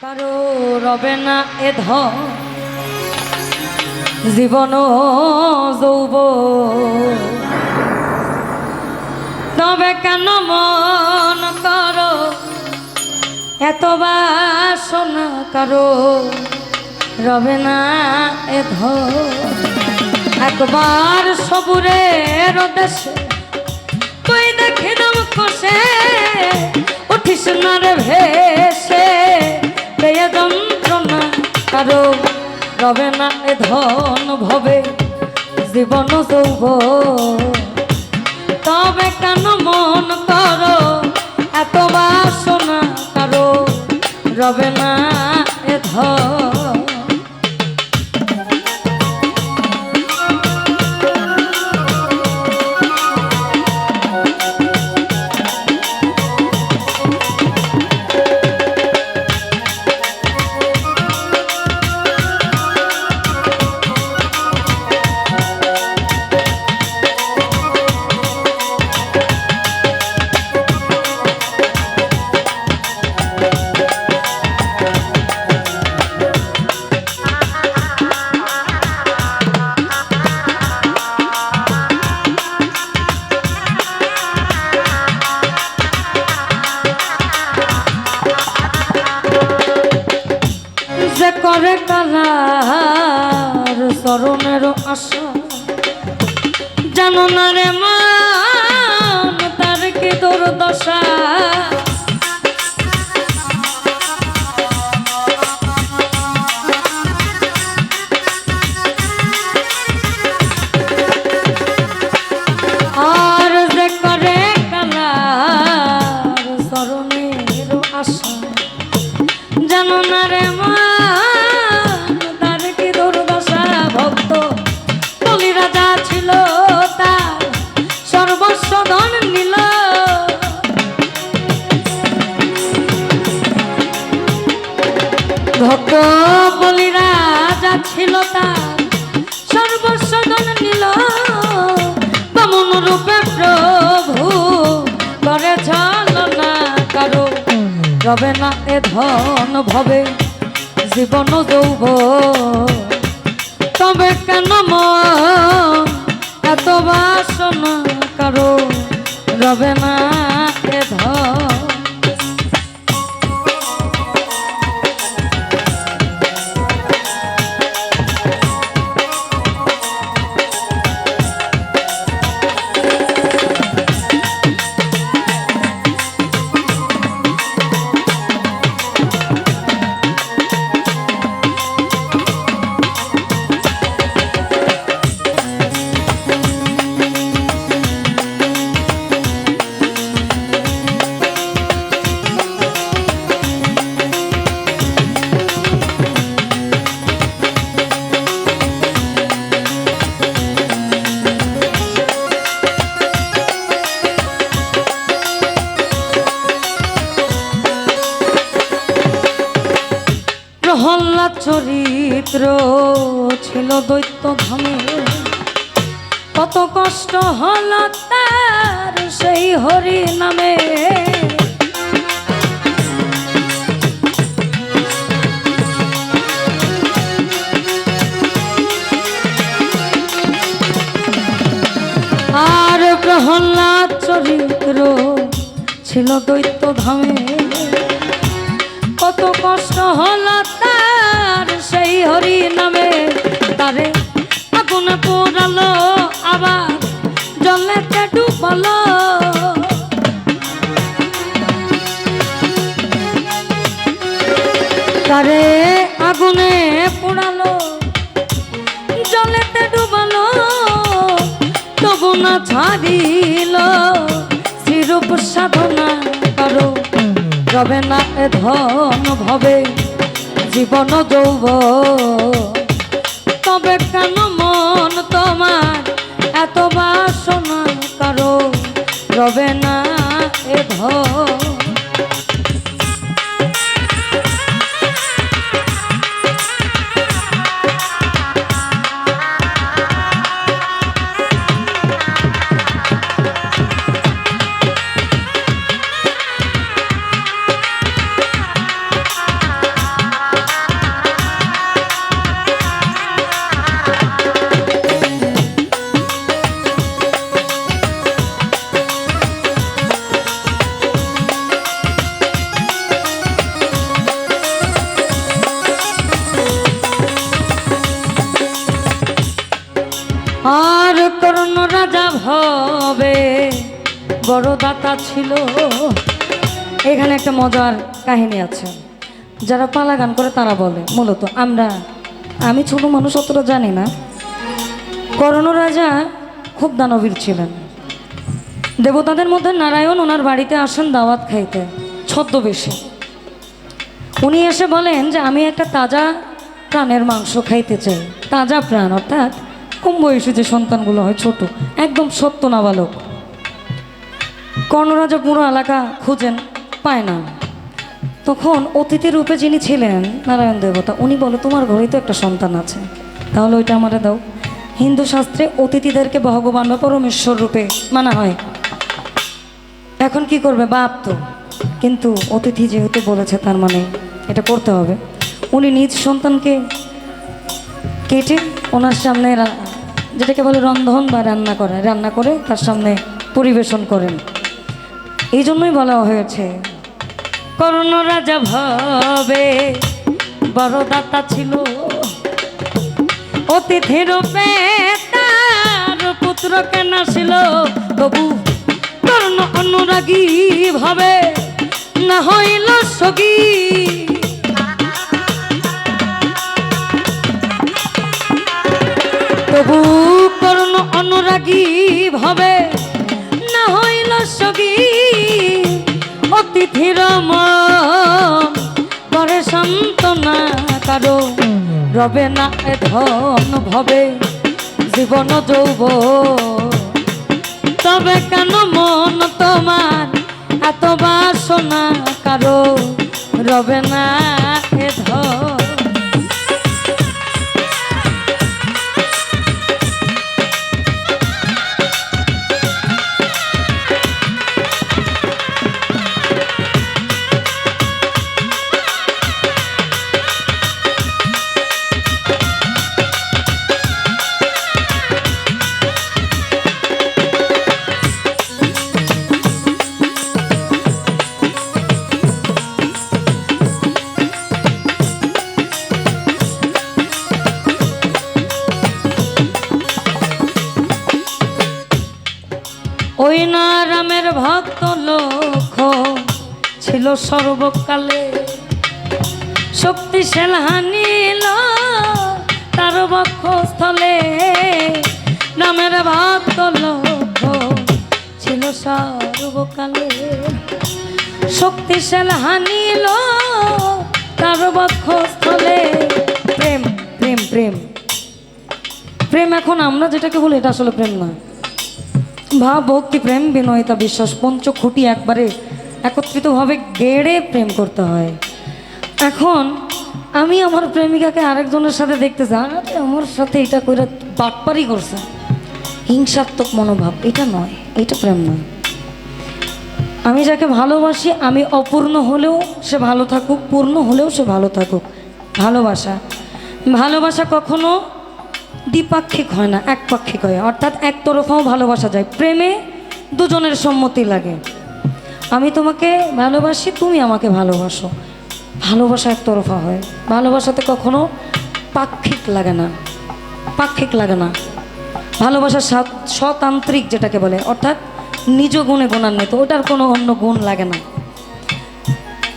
কারও রবে না এ ধন। জীবন যৌব। তবে কেন মন করো? এত বাসনা কারও। রবে না এ ধন। একবার সবুরের দেশে তুই দেখে দম কষে, উঠিস না রে ভেসে। পেয়ে যন্ত্রণা কারও রবে না এ ধন ভবে, জীবন যৌব তবে কেন মন করো, এত বাসনা কারও রবে না রবে না এ ধন ভবে জীবন যৌব। তবে কেন এত বাসনা কারও রবে না? চরিত্র ছিল দৈত্য ধামে কত কষ্ট হল তার সেই হরি নামে। আর প্রহ্লাদ চরিত্র ছিল দৈত্য ধামে কত কষ্ট হলো হরি নামে তারে আগুন পোড়ালো, আবার জলেতে ডুবালো। তারে আগুনে পোড়ালো, জলেতে ডুবালো, তবু না ছাড়িল। শ্রীরূপ সাধনা করো, রবে না এ ধন ভবে। জীবন যৌব। তবে কেন মন তোমার এত বাসনা কারও রবে না এ ধন। ছিল। এখানে একটা মজার কাহিনী আছে। যারা পালা গান করে তারা বলে, মূলত আমরা, আমি ছোট মানুষ অতটা জানি না। করণ রাজা খুব দানবীর ছিলেন। দেবতাদের মধ্যে নারায়ণ ওনার বাড়িতে আসেন দাওয়াত খাইতে, ছদ্মবেশে। উনি এসে বলেন যে, আমি একটা তাজা প্রাণের মাংস খাইতে চাই। তাজা প্রাণ, অর্থাৎ কম বয়সী যে সন্তানগুলো হয় ছোট, একদম সত্য নাবালক। কর্ণরাজা পুরো এলাকা খুঁজেন, পায় না। তখন অতিথি রূপে যিনি ছিলেন, নারায়ণ দেবতা, উনি বলে, তোমার ঘরেই তো একটা সন্তান আছে। তাহলে ওইটা আমারে দাও। হিন্দু শাস্ত্রে অতিথিদেরকে ভগবান বা পরমেশ্বর রূপে মানা হয়। এখন কি করবে? বাপ তো। কিন্তু অতিথি যেহেতু বলেছে, তার মানে এটা করতে হবে। উনি নিজ সন্তানকে কেটে ওনার সামনে যেটাকে বলে রন্ধন বা রান্না করে রান্না করে তার সামনে পরিবেশন করেন। এই জন্যই বলা হয়েছে করণ রাজা ভাবে বড় দাতা ছিল। অতিথি রূপে তার পুত্র কেন ছিল? তবু কর্ণ অনুরাগী ভাবে না হইল সগী। তবু অতিথির মরে করে না কারও রবে না ধন ভবে জীবন যৌব তবে কেন ওই ভক্ত লোক ছিল সর্বকালে। শক্তিশাল হানিল তার বক্ষস্থলে। রামের ভক্ত লোক ছিল সর্বকালে। শক্তিশাল হানিল তার বক্ষস্থলে। প্রেম প্রেম প্রেম। প্রেম এখন আমরা যেটাকে বলি, এটা আসলে প্রেম নয়। ভাব, ভক্তি, প্রেম, বিনয়তা, বিশ্বাস, পঞ্চ খুঁটি একবারে একত্রিতভাবে গেড়ে প্রেম করতে হয়। এখন আমি আমার প্রেমিকাকে আরেকজনের সাথে দেখতে চাই আমার সাথে এটা করে বাটপারি করছে হিংসাত্মক মনোভাব, এটা নয়, এটা প্রেম নয়। আমি যাকে ভালোবাসি, আমি অপূর্ণ হলেও সে ভালো থাকুক, পূর্ণ হলেও সে ভালো থাকুক। ভালোবাসা ভালোবাসা কখনো দ্বিপাক্ষিক হয় না, একপাক্ষিক হয়। অর্থাৎ একতরফাও ভালোবাসা যায়। প্রেমে দুজনের সম্মতি লাগে। আমি তোমাকে ভালোবাসি, তুমি আমাকে ভালোবাসো। ভালোবাসা একতরফা হয়। ভালোবাসাতে কখনো পাক্ষিক লাগে না। পাক্ষিক লাগে না। ভালোবাসা স্বতান্ত্রিক যেটাকে বলে, অর্থাৎ নিজ গুণে গুণান্বিত। ওটার কোনো অন্য গুণ লাগে না।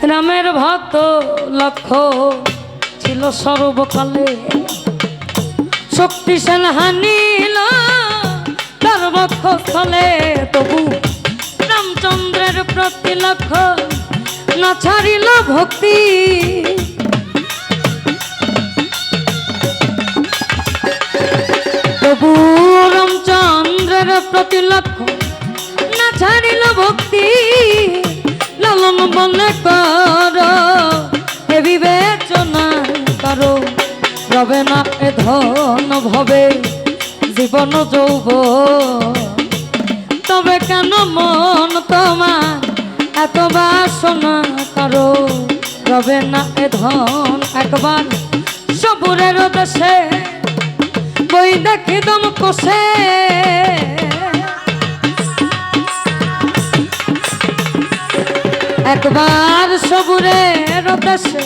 রামের ভক্ত লক্ষ্য ছিল সর্বকালে। শক্তিশাল হানিল তার বক্ষস্থলে তবু রামচন্দ্রের প্রতি লক্ষ্য না ছাড়িল ভক্তি। তবু রামচন্দ্রের প্রতি লক্ষ্য না ছাড়িল ভক্তি। লালন বলে কর এ বিবেচনা করো। রবে না এ ধন ভবে, জীবন যৌব। তবে কেন মন তোমার এত বাসনা করো? রবে না এ ধন একবার সবুরের দেশে, বই দেখি দম কষে। একবার সবুরের দেশে